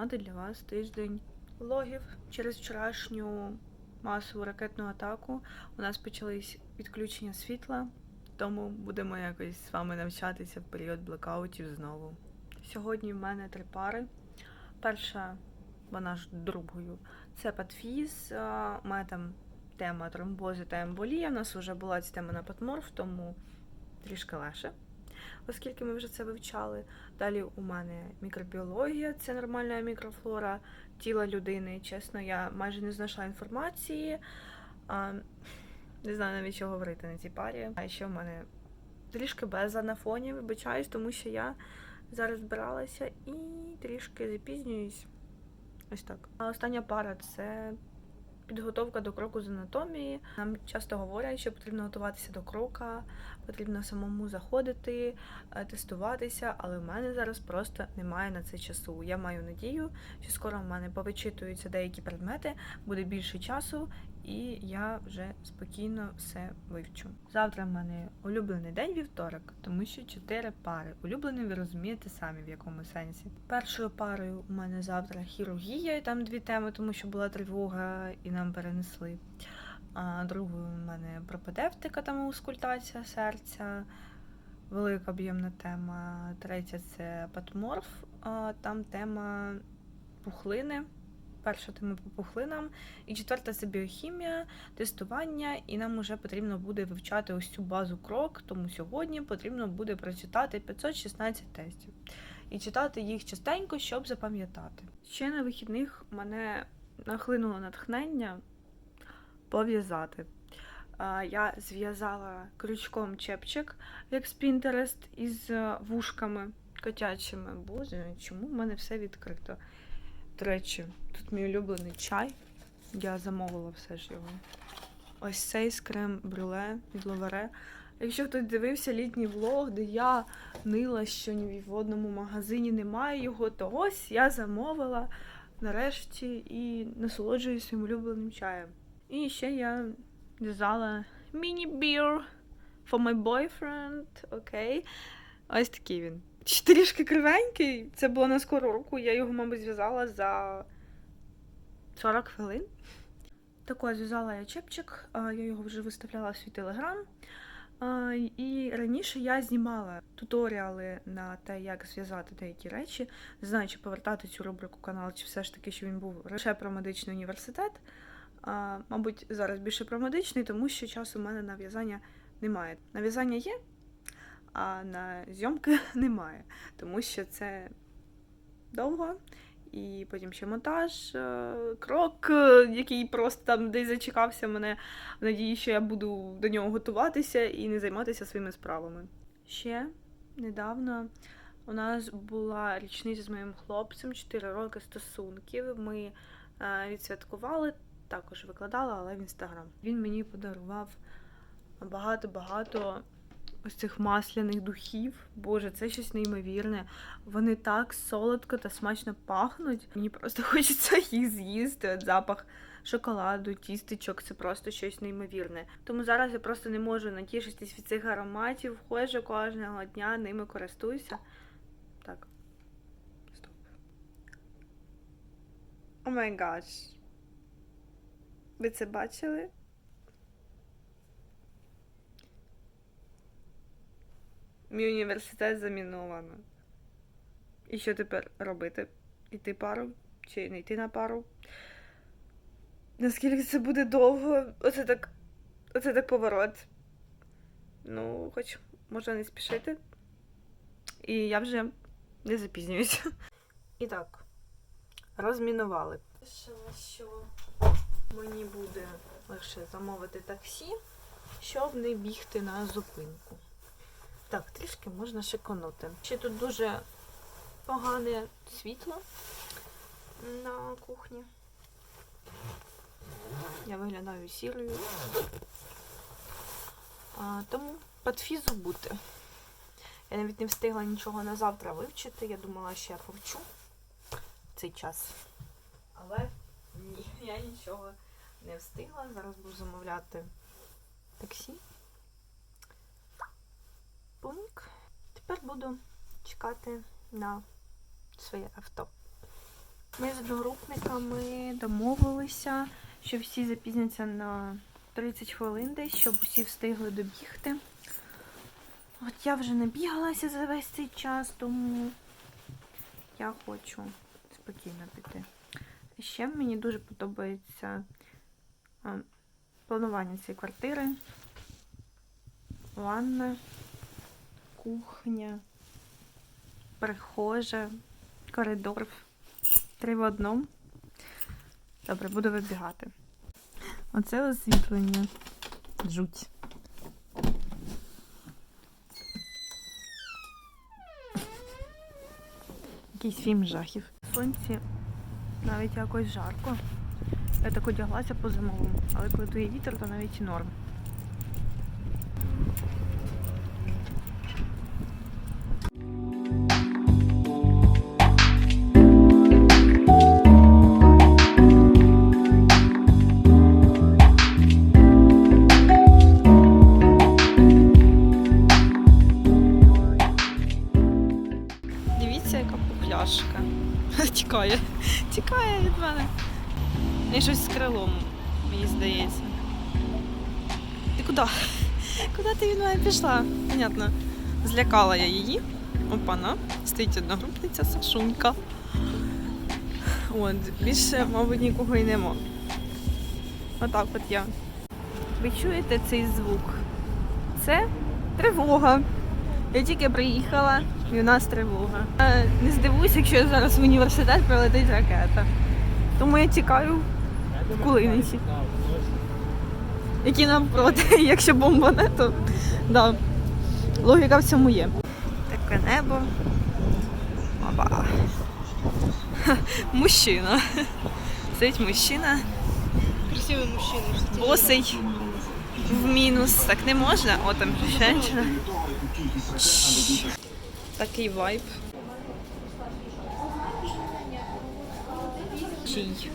знімати для вас тиждень влогів. Через вчорашню масову ракетну атаку у нас почались відключення світла, тому будемо якось з вами навчатися в період блекаутів знову. Сьогодні в мене три пари. Перша, вона ж другою, це патфіз. У мене там тема тромбози та емболія. У нас вже була ця тема на патморф, тому трішки легше, оскільки ми вже це вивчали. Далі у мене мікробіологія, це нормальна мікрофлора тіла людини. Чесно, я майже не знайшла інформації. А, не знаю навіть що говорити на цій парі. А ще в мене трішки беза на фоні, вибачаюсь, тому що я зараз збиралася і трішки запізнююсь. Ось так. А остання пара це підготовка до кроку з анатомії. Нам часто говорять, що потрібно готуватися до крока, потрібно самому заходити, е, тестуватися, але в мене зараз просто немає на це часу. Я маю надію, що скоро в мене повичитуються деякі предмети, буде більше часу, і я вже спокійно все вивчу. Завтра в мене улюблений день вівторок, тому що чотири пари. Улюблений ви розумієте самі в якому сенсі. Першою парою у мене завтра хірургія, і там дві теми, тому що була тривога і нам перенесли. А другою у мене пропедевтика, там аускультація серця, велика об'ємна тема. Третя це патморф, там тема пухлини. Перша тема по пухлинам, і четверта це біохімія, тестування, і нам вже потрібно буде вивчати ось цю базу крок, тому сьогодні потрібно буде прочитати 516 тестів. І читати їх частенько, щоб запам'ятати. Ще на вихідних мене нахлинуло натхнення пов'язати. Я зв'язала крючком чепчик, як з Pinterest, із е, вушками котячими. Боже, чому в мене все відкрито? До речі, тут мій улюблений чай. Я замовила все ж його. Ось цей з крем брюле від Ловере. Якщо хтось дивився літній влог, де я нила, що ні в одному магазині немає його, то ось я замовила нарешті і насолоджуюсь своїм улюбленим чаєм. І ще я в'язала міні-бір for my boyfriend. Окей. Ось такий він. Трішки кривенький. Це було на скору руку. Я його, мабуть, зв'язала за 40 хвилин. Тако зв'язала я чепчик, я його вже виставляла в свій телеграм. І раніше я знімала туторіали на те, як зв'язати деякі речі. Не знаю, чи повертати цю рубрику канал, чи все ж таки, що він був лише про медичний університет. А, Мабуть, зараз більше про медичний, тому що часу в мене на в'язання немає. На в'язання є, а на зйомки немає, тому що це довго. І потім ще монтаж, е, крок, е, який просто там десь зачекався мене в надії, що я буду до нього готуватися і не займатися своїми справами. Ще недавно у нас була річниця з моїм хлопцем, 4 роки стосунків. Ми е, відсвяткували, також викладала, але в інстаграм. Він мені подарував багато-багато ось цих масляних духів. Боже, це щось неймовірне. Вони так солодко та смачно пахнуть. Мені просто хочеться їх з'їсти. От запах шоколаду, тістечок це просто щось неймовірне. Тому зараз я просто не можу натішитись від цих ароматів. Ходжу кожного дня, ними користуюся. Так. О май гаш. Ви це бачили? Мій університет заміновано. І що тепер робити? Іти пару чи не йти на пару? Наскільки це буде довго? Оце так. Оце так поворот. Ну, хоч можна не спішити. І я вже не запізнююся. І так, розмінували. Вирішила, що мені буде легше замовити таксі, щоб не бігти на зупинку. Так, трішки можна шиканути. Ще тут дуже погане світло на кухні. Я виглядаю сірою. А, тому патфізу бути. Я навіть не встигла нічого на завтра вивчити. Я думала, що я повчу цей час. Але ні, я нічого не встигла. Зараз буду замовляти таксі. Пункт. Тепер буду чекати на своє авто. Ми з одногрупниками домовилися, що всі запізняться на 30 хвилин десь, щоб усі встигли добігти. От я вже не бігалася за весь цей час, тому я хочу спокійно піти. І ще мені дуже подобається планування цієї квартири. Ванна, кухня, прихожа, коридор. Три в одному. Добре, буду вибігати. Оце освітлення. Жуть. Якийсь фільм жахів. Сонці навіть якось жарко. Я так одяглася по зимовому, але коли дує вітер, то навіть і норм. Дивіться, яка пухляшка. Тікає. Тікає від мене. І щось з крилом, мені здається. Ти куди? Куди ти від мене пішла? Понятно. Злякала я її. Опана. Стоїть одногрупниця Сашунька. От, більше, мабуть, нікого і нема. Отак от я. Ви чуєте цей звук? Це тривога. Я тільки приїхала, і у нас тривога. Е, Не здивуюсь, якщо зараз в університет прилетить ракета. Тому я тікаю в Кулиниці. Які навпроти, якщо бомба не, то да. Логіка в цьому є. Таке небо. Ха, Мужчина. Сидить мужчина. Красивый мужчина. Босий. В мінус. Так не можна. О, там жінка. Такий вайб. Чий.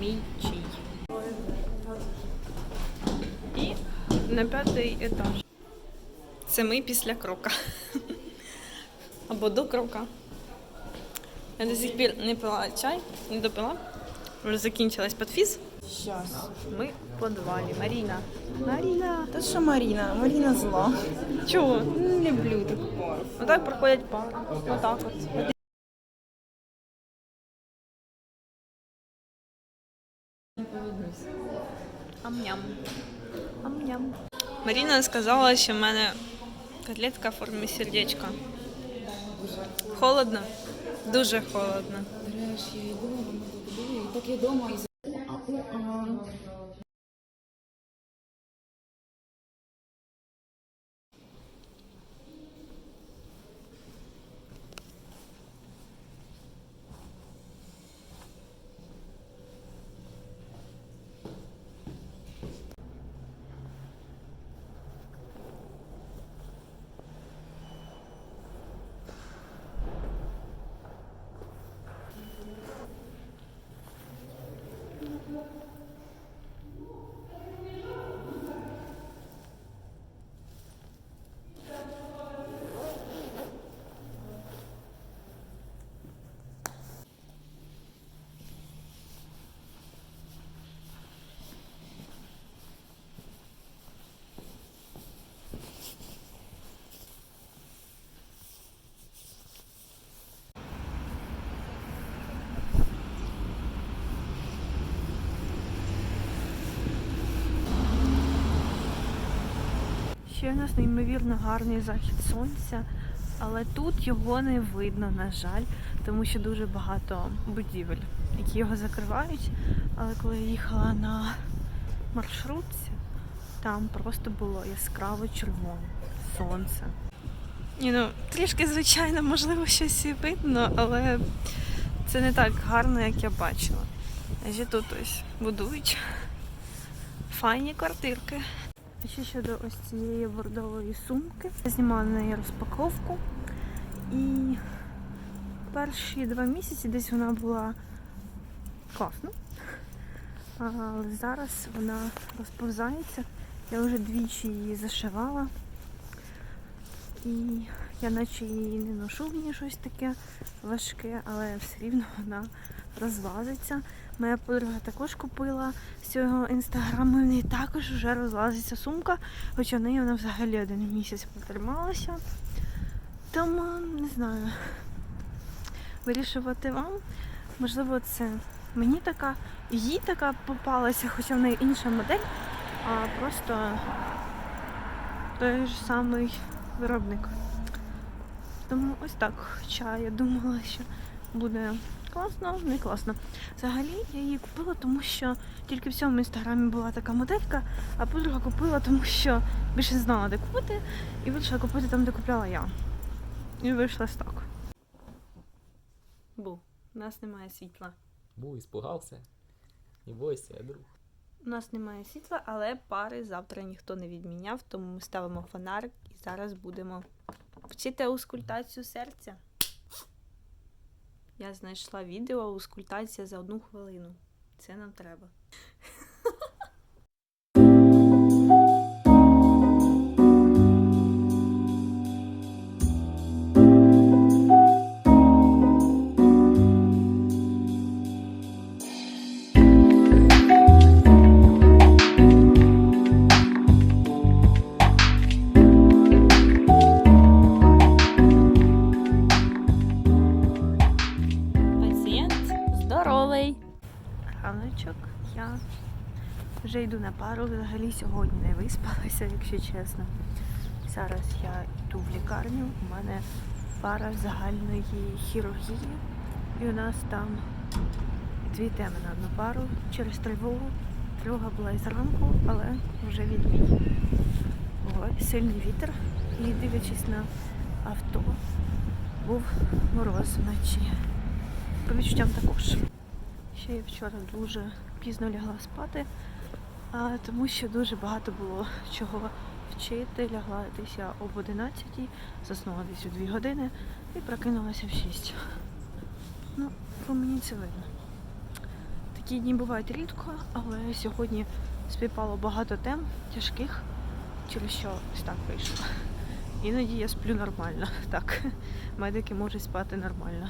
Мій чий. І на п'ятий етаж. Це ми після крока. Або до крока. Я до сих пір не пила чай, не допила. Вже закінчилась підфіз. Сейчас. Ми в подвалі. Маріна. Маріна. Та що Маріна? Маріна зла. Чого? Не люблю пару. Отак проходять пари. Отак от. Ам-ням. Ам-ням. Маріна сказала, що в мене котлетка в формі сердечка. Холодно? Дуже холодно. Я і так я вдома і Ще в нас неймовірно гарний захід сонця, але тут його не видно, на жаль, тому що дуже багато будівель, які його закривають. Але коли я їхала на маршрутці, там просто було яскраво червоне сонце. Ні, ну, трішки, звичайно, можливо, щось і видно, але це не так гарно, як я бачила. А ще тут ось будують файні квартирки. Ще щодо ось цієї бордової сумки. Я знімала на неї розпаковку. І перші два місяці десь вона була класна. Але зараз вона розповзається. Я вже двічі її зашивала. І Я наче її не ношу, мені щось таке важке, але все рівно вона розлазиться. Моя подруга також купила з цього інстаграму, в неї також вже розлазиться сумка, хоча в неї вона взагалі один місяць потрималася. Тому не знаю. Вирішувати вам. Можливо, це мені така, їй така попалася, хоча в неї інша модель, а просто той ж самий виробник. Тому ось так. Хоча я думала, що буде класно, не класно. Взагалі я її купила, тому що тільки в цьому інстаграмі була така моделька, а подруга купила, тому що більше не знала, де купити, і вирішила купити там, де купляла я. І вийшла з так. Бу, у нас немає світла. Бу, испугался? Не бойся, я друг. У нас немає світла, але пари завтра ніхто не відміняв, тому ми ставимо фонарик і зараз будемо вчити аускультацію серця. Я знайшла відео аускультація за одну хвилину. Це нам треба. Здоровий. Раночок, я вже йду на пару. Взагалі сьогодні не виспалася, якщо чесно. Зараз я йду в лікарню. У мене пара загальної хірургії. І у нас там дві теми на одну пару через тривогу. Тривога була і зранку, але вже відмінь. Ой, сильний вітер. І дивлячись на авто, був мороз вночі. По відчуттям також. Ще я вчора дуже пізно лягла спати, тому що дуже багато було чого вчити. Лягла десь об 11, заснула десь у 2 години і прокинулася в 6. Ну, по мені це видно. Такі дні бувають рідко, але сьогодні співпало багато тем тяжких, через що ось так вийшло. Іноді я сплю нормально. Так, медики можуть спати нормально.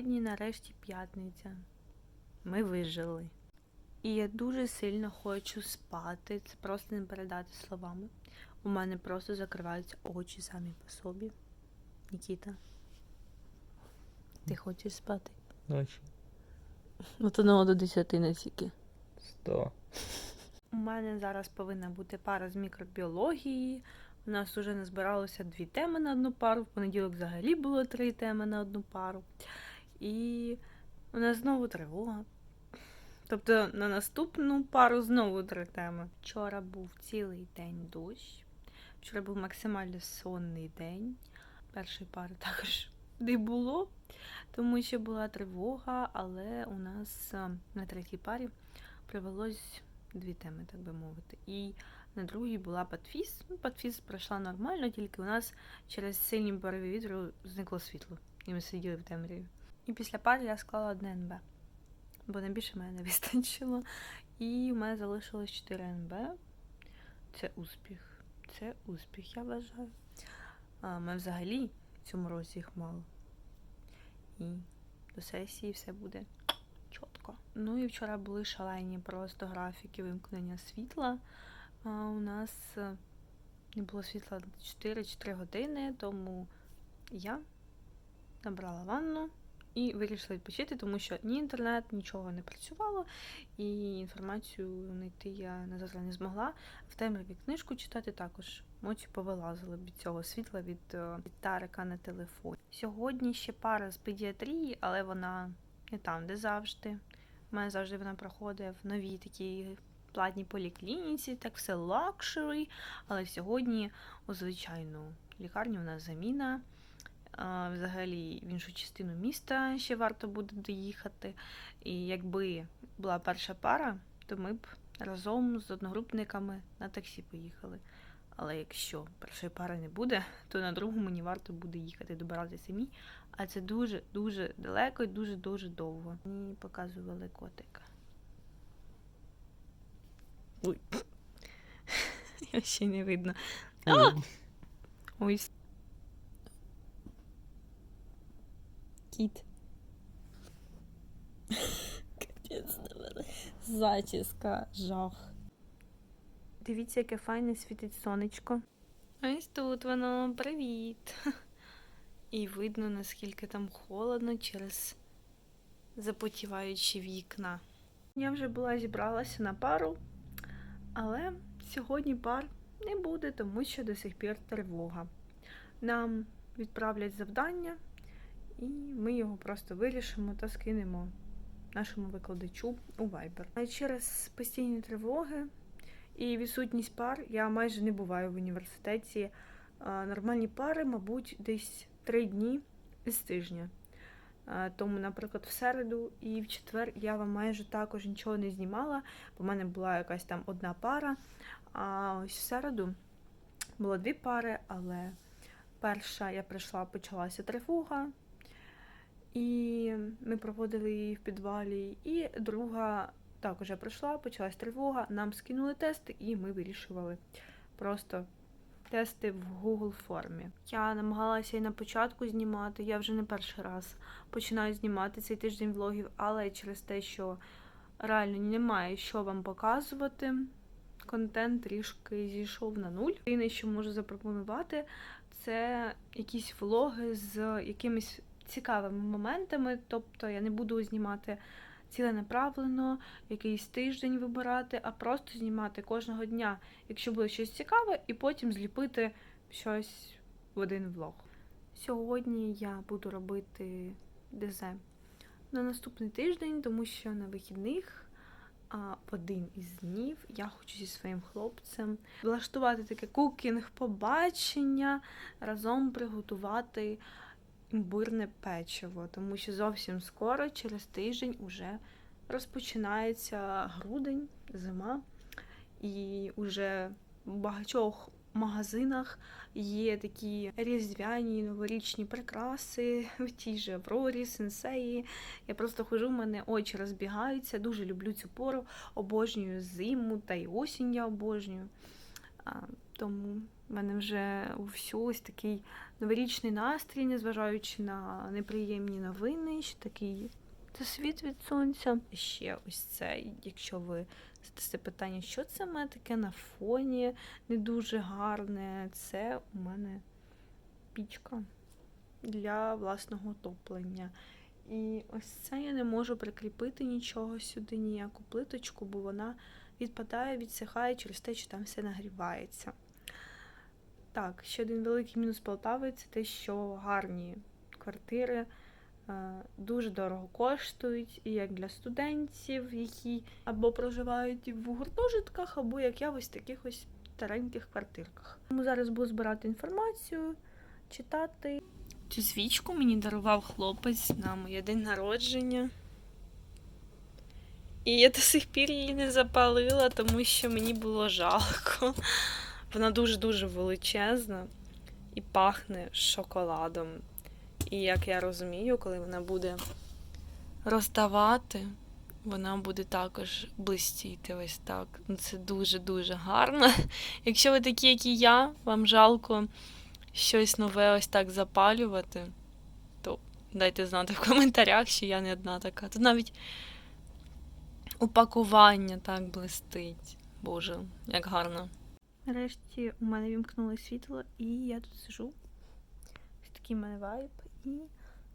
Сьогодні нарешті п'ятниця. Ми вижили. І я дуже сильно хочу спати. Це просто не передати словами. У мене просто закриваються очі самі по собі. Нікіта. Ти хочеш спати? Ночі. То на до 10 на тільки. Сто. У мене зараз повинна бути пара з мікробіології. У нас вже назбиралося дві теми на одну пару. В понеділок взагалі було три теми на одну пару. І у нас знову тривога. Тобто на наступну пару знову три теми. Вчора був цілий день дощ. Вчора був максимально сонний день. Першої пари також не було, тому що була тривога, але у нас е, на третій парі привелось дві теми, так би мовити. І на другій була Патфіс. Ну, пройшла нормально, тільки у нас через сильні пориви вітру зникло світло. І ми сиділи в темряві. І після пари я склала одне НБ, бо найбільше мене не вистачило. І у мене залишилось 4 НБ. Це успіх. Це успіх, я вважаю. А ми взагалі в цьому році їх мало. І до сесії все буде чітко. Ну і вчора були шалені просто графіки вимкнення світла. А у нас е, не було світла 4-4 години, тому я набрала ванну і вирішила відпочити, тому що ні інтернет, нічого не працювало, і інформацію знайти я на зараз не змогла. В темряві книжку читати також. Очі повилазили від цього світла від е, ліхтарика на телефоні. Сьогодні ще пара з педіатрії, але вона не там, де завжди. У мене завжди вона проходить в новій такій платній поліклініці, так все лакшері. Але сьогодні у звичайну лікарню у нас заміна. Взагалі в іншу частину міста ще варто буде доїхати. І якби була перша пара, то ми б разом з одногрупниками на таксі поїхали. Але якщо першої пари не буде, то на другу мені варто буде їхати добирати самі. А це дуже дуже далеко і дуже дуже довго. Мені показували котика. Ой. Ще не видно. А! Кіт. Капець. Зачіска, жах. Дивіться, яке файне світить сонечко. Ось тут воно, привіт. І видно, наскільки там холодно через запотіваючі вікна. Я вже була зібралася на пару, але сьогодні пар не буде, тому що до сих пір тривога. Нам відправлять завдання, і ми його просто вирішимо та скинемо нашому викладачу у Viber. Через постійні тривоги і відсутність пар я майже не буваю в університеті. Нормальні пари, мабуть, десь три дні з тижня. Тому, наприклад, в середу і в четвер я вам майже також нічого не знімала, бо в мене була якась там одна пара. А ось в середу було дві пари, але перша я прийшла, почалася тривога, і ми проводили її в підвалі. І друга також я прийшла, почалась тривога, нам скинули тести, і ми вирішували просто тести в Google формі. Я намагалася і на початку знімати. Я вже не перший раз починаю знімати цей тиждень влогів, але через те, що реально немає що вам показувати, контент трішки зійшов на нуль. Єдине, що можу запропонувати, це якісь влоги з якимись цікавими моментами. Тобто я не буду знімати ціленаправлено, якийсь тиждень вибирати, а просто знімати кожного дня, якщо буде щось цікаве, і потім зліпити щось в один влог. Сьогодні я буду робити ДЗ на наступний тиждень, тому що на вихідних. А в один із днів я хочу зі своїм хлопцем влаштувати таке кукінг побачення, разом приготувати імбирне печиво, тому що зовсім скоро, через тиждень, уже розпочинається грудень, зима, і уже в багатьох магазинах є такі різдвяні новорічні прикраси в тій же Аврорі, Сенсеї. Я просто хожу, в мене очі розбігаються. Дуже люблю цю пору, обожнюю зиму та й осінь я обожнюю. Тому в мене вже всю ось такий новорічний настрій, незважаючи на неприємні новини, що такий це світ від сонця. Ще ось це, якщо ви задасте питання, що це в мене таке на фоні, не дуже гарне. Це у мене пічка для власного топлення. І ось це я не можу прикріпити нічого сюди, ніяку плиточку, бо вона відпадає, відсихає через те, що там все нагрівається. Так, ще один великий мінус Полтави це те, що гарні квартири е, дуже дорого коштують, і як для студентів, які або проживають в гуртожитках, або як я в ось таких ось стареньких квартирках. Тому зараз буду збирати інформацію, читати. Цю свічку мені дарував хлопець на моє день народження. І я до сих пір її не запалила, тому що мені було жалко. Вона дуже-дуже величезна і пахне шоколадом. І як я розумію, коли вона буде розставати, вона буде також блистіти ось так. Ну, Це дуже-дуже гарно. Якщо ви такі, як і я, вам жалко щось нове ось так запалювати, то дайте знати в коментарях, що я не одна така. Тут навіть упакування так блистить. Боже, як гарно. Нарешті у мене вімкнуло світло, і я тут сижу такій такий мене вайб і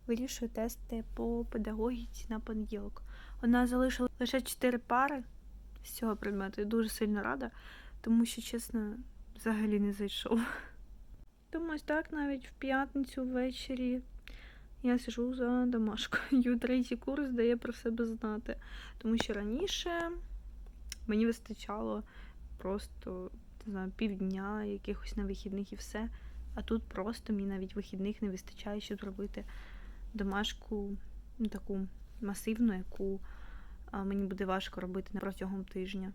вирішую тести по педагогіці на понеділок. У нас залишилось лише 4 пари з цього предмету. Я дуже сильно рада, тому що, чесно, взагалі не зайшов. Тому ось так навіть в п'ятницю ввечері я сижу за домашкою. Третій курс дає про себе знати. Тому що раніше мені вистачало просто не знаю, півдня, якихось на вихідних і все. А тут просто мені навіть вихідних не вистачає, щоб зробити домашку таку масивну, яку мені буде важко робити протягом тижня.